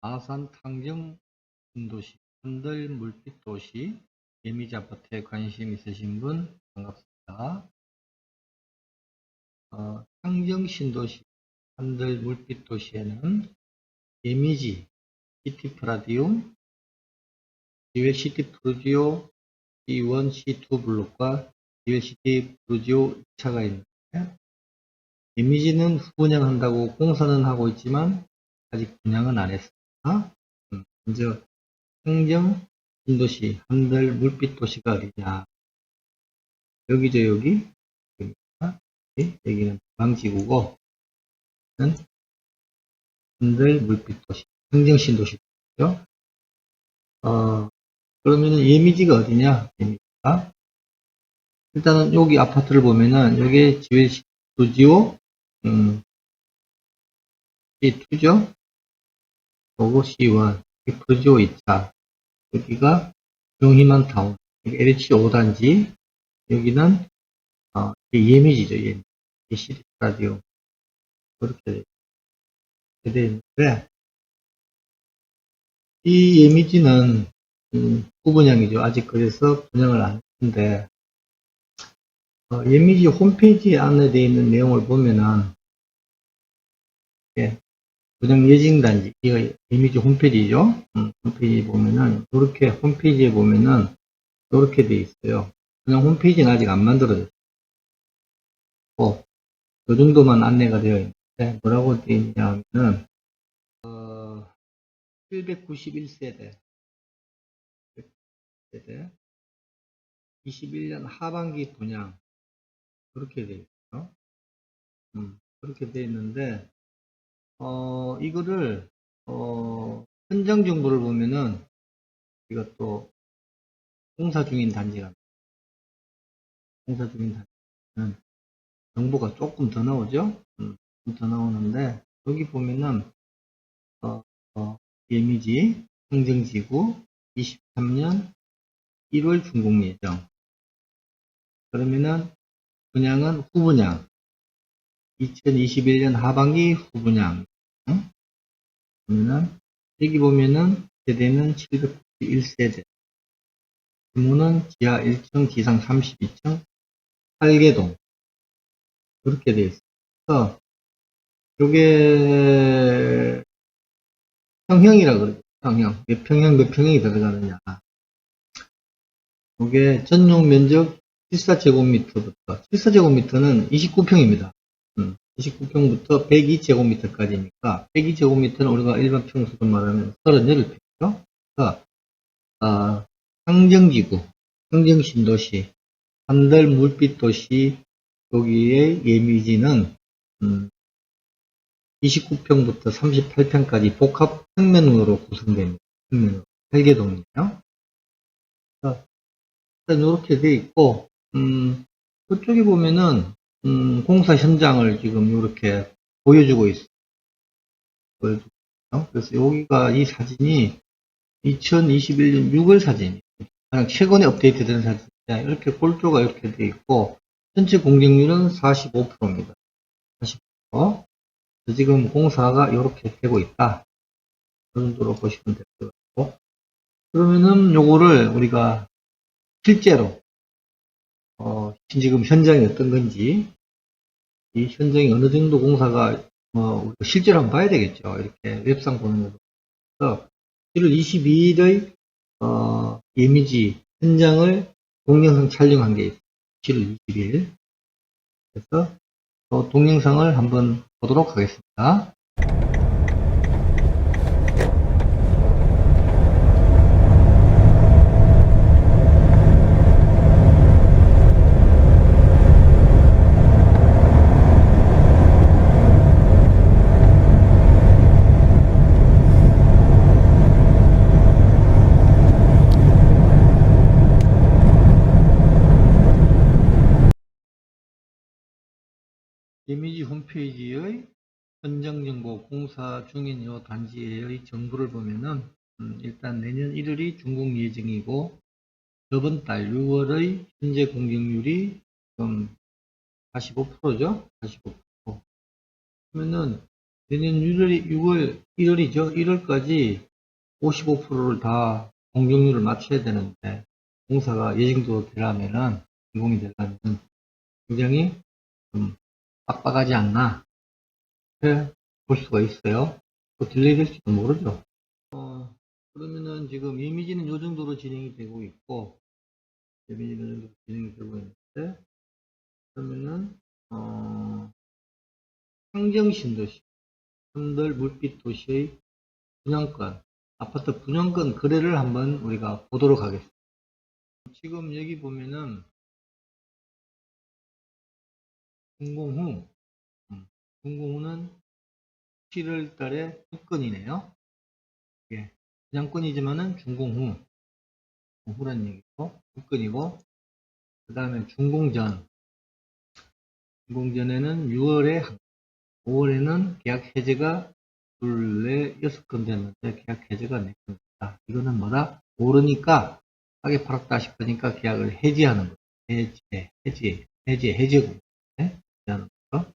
아산 탕정 신도시, 한들 물빛 도시, 아파트에 관심 있으신 분 반갑습니다. 어, 탕정 신도시, 한들 물빛 도시에는 예미지, 시티 프라디움, 디웰 시티 프루지오 C1, C2 블록과 디웰 시티 프루지오 2차가 있는데 예미지는 후분양한다고 공사는 하고 있지만 아직 분양은 안 했습니다. 음, 먼저 행정 신도시 한들 물빛 도시가 어디냐? 여기죠 여기? 여기는 방지구고 한들 물빛 도시 행정 신 도시죠. 어 그러면은 예미지가 어디냐? 예미지가? 일단은 여기 아파트를 보면은 여기 지회 스튜디오? 음, C2죠 C1 프로지오 2차 여기가 용희만 타운 여기 LH 5단지 여기는 어, 예미지죠 예미지 시리 라디오. 그렇게 되어 있는데 이 예미지는 음, 후분양이죠. 아직 그래서 분양을 안 했는데 어, 예미지 홈페이지에 안내되어 있는 내용을 보면은 예, 분양 예정 단지 이거 이미지 홈페이지죠. 음, 홈페이지 보면은 이렇게 홈페이지에 보면은 이렇게 돼 있어요. 그냥 홈페이지는 아직 안 만들어졌어요. 어, 이 정도만 안내가 되어 있는데 뭐라고 되어 있냐면은 어, 791세대 세대 21년 하반기 분양 그렇게 돼 있어요. 음, 그렇게 돼 있는데 어, 이거를, 어, 현장 정보를 보면은, 이것도 공사 중인 단지가, 공사 중인 단지는 정보가 조금 더 나오죠? 음, 좀더 나오는데, 여기 보면은, 어, 어, 예미지, 행정지구, 23년 1월 준공 예정. 그러면은, 분양은 후분양. 2021년 하반기 후분양. 응? 그러면은 여기 보면은 세대는 791세대. 규모는 지하 1층, 지상 32층, 8개동. 그렇게 되어 있어요. 요게 평형이라 그러죠. 평형. 몇 평형, 몇 평형이 들어가느냐. 요게 전용 면적 14제곱미터부터, 14제곱미터는 29평입니다. 29평부터 102제곱미터까지니까 102제곱미터는 우리가 일반 평수로 말하면 38평이죠. 그러니까 아, 항정지구, 항정신도시, 한달 물빛도시 여기에 예미지는 음, 29평부터 38평까지 복합 평면으로 구성됩니다. 평면으로 8개 동이에요. 일단 이렇게 돼 있고 음, 그쪽에 보면은 음, 공사 현장을 지금 이렇게 보여주고 있어요. 그래서 여기가 이 사진이 2021년 6월 사진이에요. 그냥 최근에 업데이트된 사진인데 이렇게 골조가 이렇게 돼 있고 전체 공격률은 45%입니다. 45%. 지금 공사가 이렇게 되고 있다. 그 정도로 보시면 될 것 같고 그러면은 요거를 우리가 실제로 어, 지금 현장이 어떤 건지, 이 현장이 어느 정도 공사가, 뭐, 우리가 실제로 한번 봐야 되겠죠. 이렇게 웹상 보는 것도. 그래서 7월 22일의, 어, 예미지 현장을 동영상 촬영한 게 있어요. 7월 22일. 그래서, 그 동영상을 한번 보도록 하겠습니다. 이미지 홈페이지의 현장정보 공사 중인 요 단지의 정보를 보면은 음, 일단 내년 1월이 준공 예정이고 저번 달 6월의 현재 공격률이 좀 45%죠? 45%. 그러면은 내년 6월이, 6월, 1월이죠. 1월까지 55%를 다 공정률을 맞춰야 되는데, 공사가 예정도 되려면은, 공이 되려면 굉장히 좀 빡빡하지 않나, 이렇게 볼 수가 있어요. 또 딜레이 될지도 모르죠. 어, 그러면은 지금 이미지는 요 정도로 진행이 되고 있고, 이미지는 요 정도로 진행이 되고 있는데, 그러면은, 어, 상정신도시, 현들 물빛 도시의 분양권, 아파트 분양권 거래를 한번 우리가 보도록 하겠습니다. 지금 여기 보면은 준공후, 음, 준공후는 7월 달에 특건이네요. 예, 분양권이지만은 준공후, 후란 얘기고, 특건이고, 그 다음에 준공전, 준공전에는 6월에 5월에는 계약 해제가 둘, 넷, 여섯 건 됐는데 계약 해제가 네 건이다. 이거는 뭐다? 오르니까 싸게 팔았다 싶으니까 계약을 해지하는 거죠. 해제, 해지, 해제, 해제고. 네? 해제하는 거죠.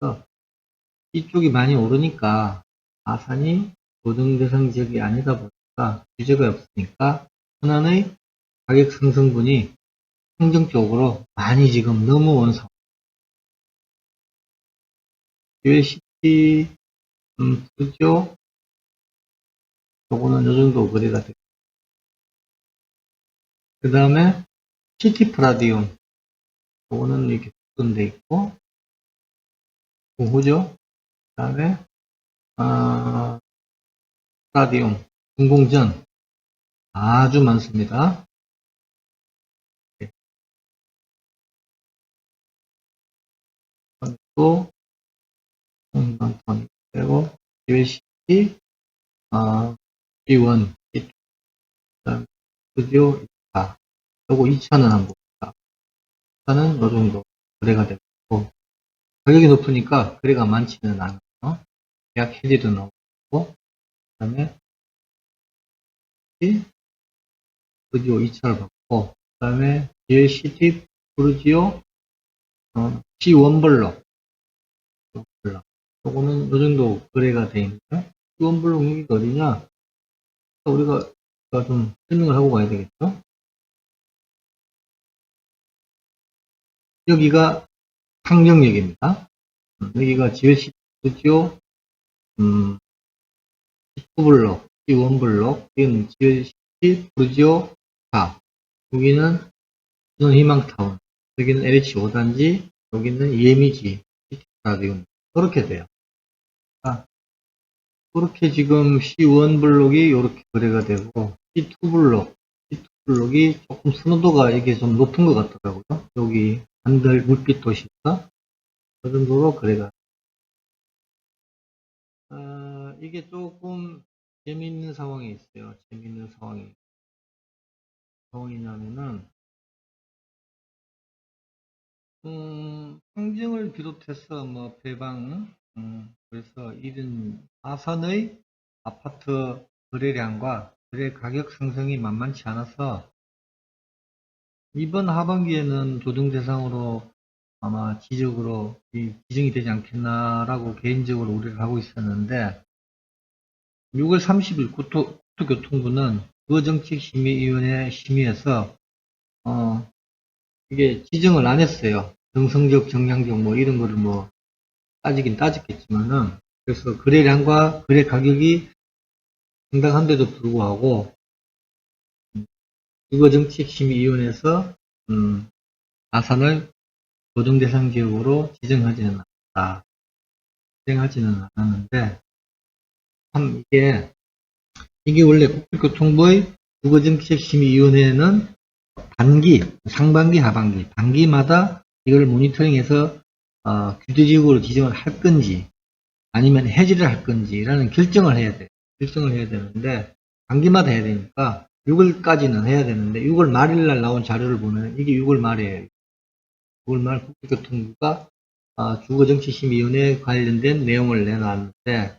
그래서 이쪽이 많이 오르니까 아산이 고등대상 지역이 아니다 보니까 규제가 없으니까 현안의 가격 상승분이 행정적으로 많이 지금 넘어온 상황. USCT, 음, 그죠? 요거는 요 정도 거래가 돼. 그 다음에, CT 프라디움. 요거는 이렇게 돼 있고, 공후죠? 그 다음에, 아, 프라디움, 중공전. 아주 많습니다. 네. 또, 한번 더 빼고, USCT, 아, B1, B2, 그 다음, 스튜디오 2차. 요거 2차는 안 봅니다. 2차는 요 정도 거래가 되고, 가격이 높으니까 거래가 많지는 않아요. 계약 해지도 나오고, 그 다음에, 스튜디오 2차를 받고, 그 다음에, GLCT 브루지오, 어, C1 블럭. 블럭. 요거는 요 정도 거래가 돼 있는데, C1 블럭 여기가 어디냐? 우리가 좀 설명을 하고 가야 되겠죠? 여기가 상경역입니다. 음, 여기가 스튜디오, 음, 19블록, C1블록, 여기는 GLC 브루지오 4, 여기는 희망타운, 여기는 LH 5단지, 여기는 EMEG, 스타디움, 그렇게 돼요. 아, 그렇게 지금 C1 블록이 이렇게 거래가 되고 C2 블록, C2 블록이 조금 선호도가 이게 좀 높은 것 같더라고요. 여기 한달 물빛 도시가 그 정도로 거래가. 아, 이게 조금 재미있는 상황이 있어요. 재미있는 상황이. 상황이냐면은 음, 상정을 비롯해서 뭐 배방, 음, 그래서 이런 아산의 아파트 거래량과 거래 가격 상승이 만만치 않아서 이번 하반기에는 조정 대상으로 아마 지적으로 이- 지정이 되지 않겠나라고 개인적으로 우려를 하고 있었는데 6월 30일 국토, 국토교통부는 주거정책심의위원회 심의에서 어, 이게 지정을 안 했어요. 정성적, 정량적 뭐 이런 거를 뭐 따지긴 따졌겠지만은 그래서 거래량과 거래 가격이 상당한데도 불구하고 주거정책심의위원회에서 음, 아산을 조정대상 지역으로 지정하지는 않았다. 지정하지는 않았는데 참 이게 이게 원래 국토교통부의 주거정책심의위원회는 반기, 상반기, 하반기, 반기마다 이걸 모니터링해서 어, 규제지역으로 지정을 할 건지 아니면 해지를 할 건지라는 결정을 해야 돼. 결정을 해야 되는데 반기마다 해야 되니까 6월까지는 해야 되는데 6월 말일 날 나온 자료를 보면 이게 6월 말이에요. 6월 말 국토교통부가 어, 주거정책심의위원회에 관련된 내용을 내놨는데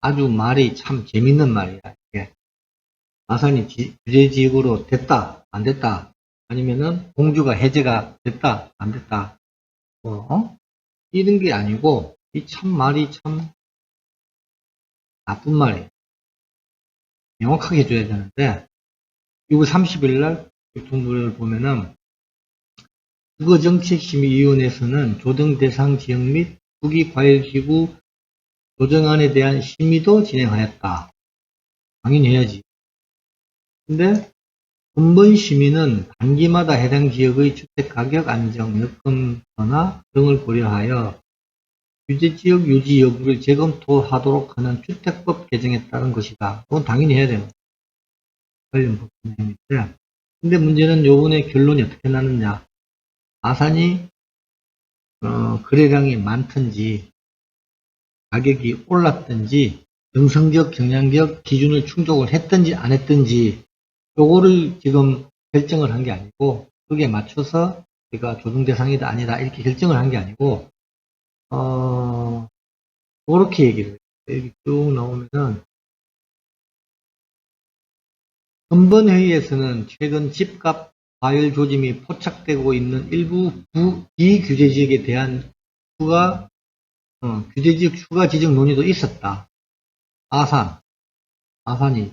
아주 말이 참 재밌는 말이야. 이게. 아산이 지- 규제지역으로 됐다, 안 됐다, 아니면은 공주가 해제가 됐다, 안 됐다, 뭐, 어? 이런 게 아니고, 이 참 말이 참 나쁜 말이에요. 명확하게 해줘야 되는데 6월 30일 날 교통노래를 보면은 국어정책심의위원회에서는 조정 대상 지역 및 국기과열기구 조정안에 대한 심의도 진행하였다. 당연히 해야지. 근데 근본 심의는 단기마다 해당 지역의 주택가격 안정, 여건 변화 등을 고려하여 규제지역 유지 여부를 재검토하도록 하는 주택법 개정에 따른 것이다. 그건 당연히 해야 되는 관련 법률인데 근데 문제는 요번에 결론이 어떻게 나느냐. 아산이 어, 거래량이 많든지 가격이 올랐든지 정성적 경량적 기준을 충족을 했든지 안 했든지 요거를 지금 결정을 한 게 아니고 그게 맞춰서 제가 조정 대상이다 아니다 이렇게 결정을 한 게 아니고 어 그렇게 얘기를. 여기 쭉 나오면은 근본 회의에서는 최근 집값 과열 조짐이 포착되고 있는 일부 부, 비규제 지역에 대한 추가 어, 규제 지역 추가 지정 논의도 있었다. 아산, 아산이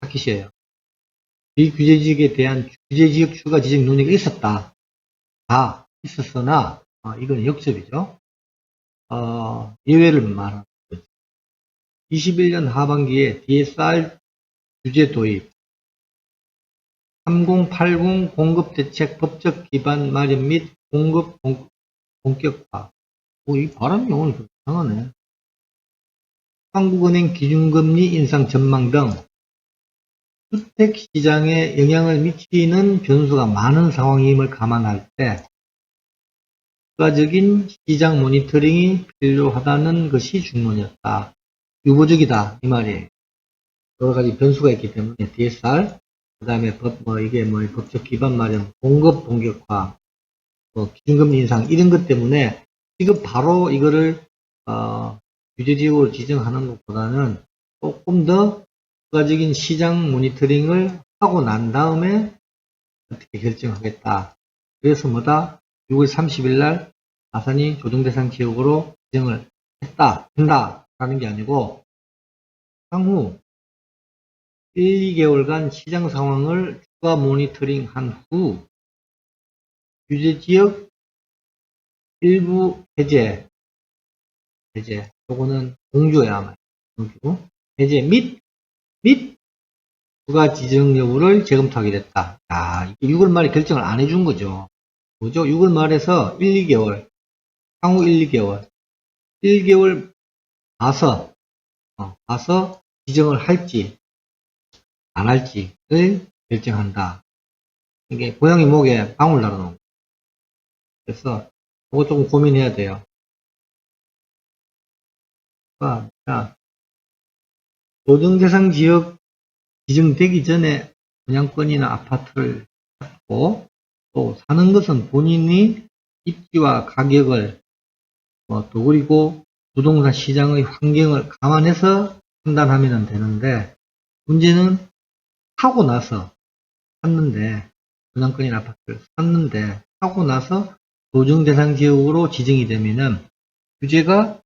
타키시예요. 비규제 지역에 대한 규제 지역 추가 지정 논의가 있었다. 다 있었으나 어, 이건 역접이죠. 어, 예외를 말하는 거죠. 21년 하반기에 DSR 규제 도입, 3080 공급대책 법적 기반 마련 및 공급 본- 본격화. 뭐, 이 발음이 오늘 좀 이상하네. 한국은행 기준금리 인상 전망 등 주택시장에 영향을 미치는 변수가 많은 상황임을 감안할 때 추가적인 시장 모니터링이 필요하다는 것이 중론이었다. 유보적이다 이 말이에요. 여러 가지 변수가 있기 때문에 DSR 그 다음에 법, 뭐, 이게 뭐, 법적 기반 마련, 공급 본격화, 뭐, 기준금리 인상, 이런 것 때문에 지금 바로 이거를, 어, 규제지역으로 지정하는 것보다는 조금 더 추가적인 시장 모니터링을 하고 난 다음에 어떻게 결정하겠다. 그래서 뭐다? 6월 30일 날 아산이 조정대상 지역으로 지정을 했다, 한다, 라는 게 아니고, 향후 1, 2개월간 시장 상황을 추가 모니터링 한 후 규제 지역 일부 해제, 해제, 요거는 공주야 아마 공주, 해제 및, 및 추가 지정 여부를 재검토하게 됐다. 아, 이게 6월 말에 결정을 안 해준 거죠. 뭐죠? 6월 말에서 1, 2개월, 향후 1, 2개월, 1개월 봐서, 어, 봐서 지정을 할지, 안 할지를 결정한다. 이게 고양이 목에 방울 달아놓은 거. 그래서 그거 조금 고민해야 돼요. 아, 자, 노정대상 지역 지정되기 전에 분양권이나 아파트를 갖고 또 사는 것은 본인이 입지와 가격을 뭐, 또 그리고 부동산 시장의 환경을 감안해서 판단하면 되는데 문제는 하고 나서 샀는데 분양권이나 아파트를 샀는데 하고 나서 도정 대상 지역으로 지정이 되면은 규제가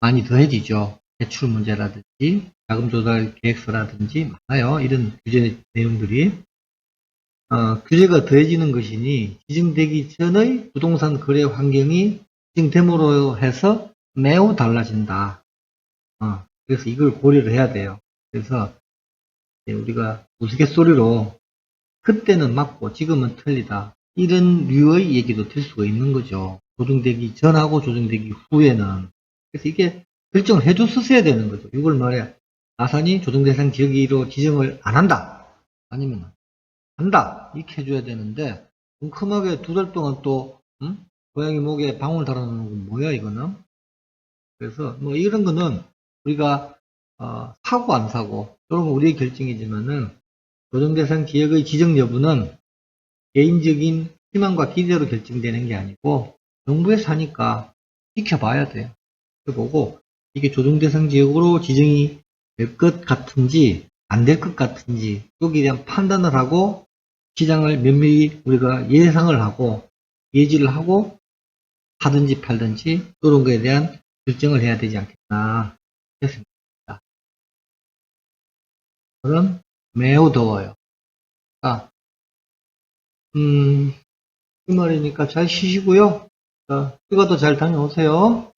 많이 더해지죠. 대출 문제라든지 자금 조달 계획서라든지 많아요. 이런 규제 내용들이 어, 규제가 더해지는 것이니 지정되기 전의 부동산 거래 환경이 지정됨으로 해서 매우 달라진다. 어, 그래서 이걸 고려를 해야 돼요. 그래서 예, 우리가 우스갯소리로 그때는 맞고 지금은 틀리다. 이런 류의 얘기도 될 수가 있는 거죠. 조정되기 전하고 조정되기 후에는. 그래서 이게 결정을 해줬었어야 되는 거죠. 6월 말에 아산이 조정대상 지역으로 지정을 안 한다. 아니면 한다. 이렇게 해줘야 되는데 뭉큼하게 두 달 동안 또 음? 고양이 목에 방울 달아놓는 건 뭐야 이거는? 그래서 뭐 이런 거는 우리가 어, 사고 안 사고 이런 건 우리의 결정이지만은 조정 대상 지역의 지정 여부는 개인적인 희망과 기대로 결정되는 게 아니고 정부에서 하니까 지켜봐야 돼요. 보고 이게 조정 대상 지역으로 지정이 될 것 같은지 안 될 것 같은지 여기에 대한 판단을 하고 시장을 면밀히 우리가 예상을 하고 예지를 하고 하든지 팔든지 이런 거에 대한 결정을 해야 되지 않겠나 했습니다. 오늘은 매우 더워요. 자, 음, 주말이니까 잘 쉬시고요. 자, 휴가도 잘 다녀오세요.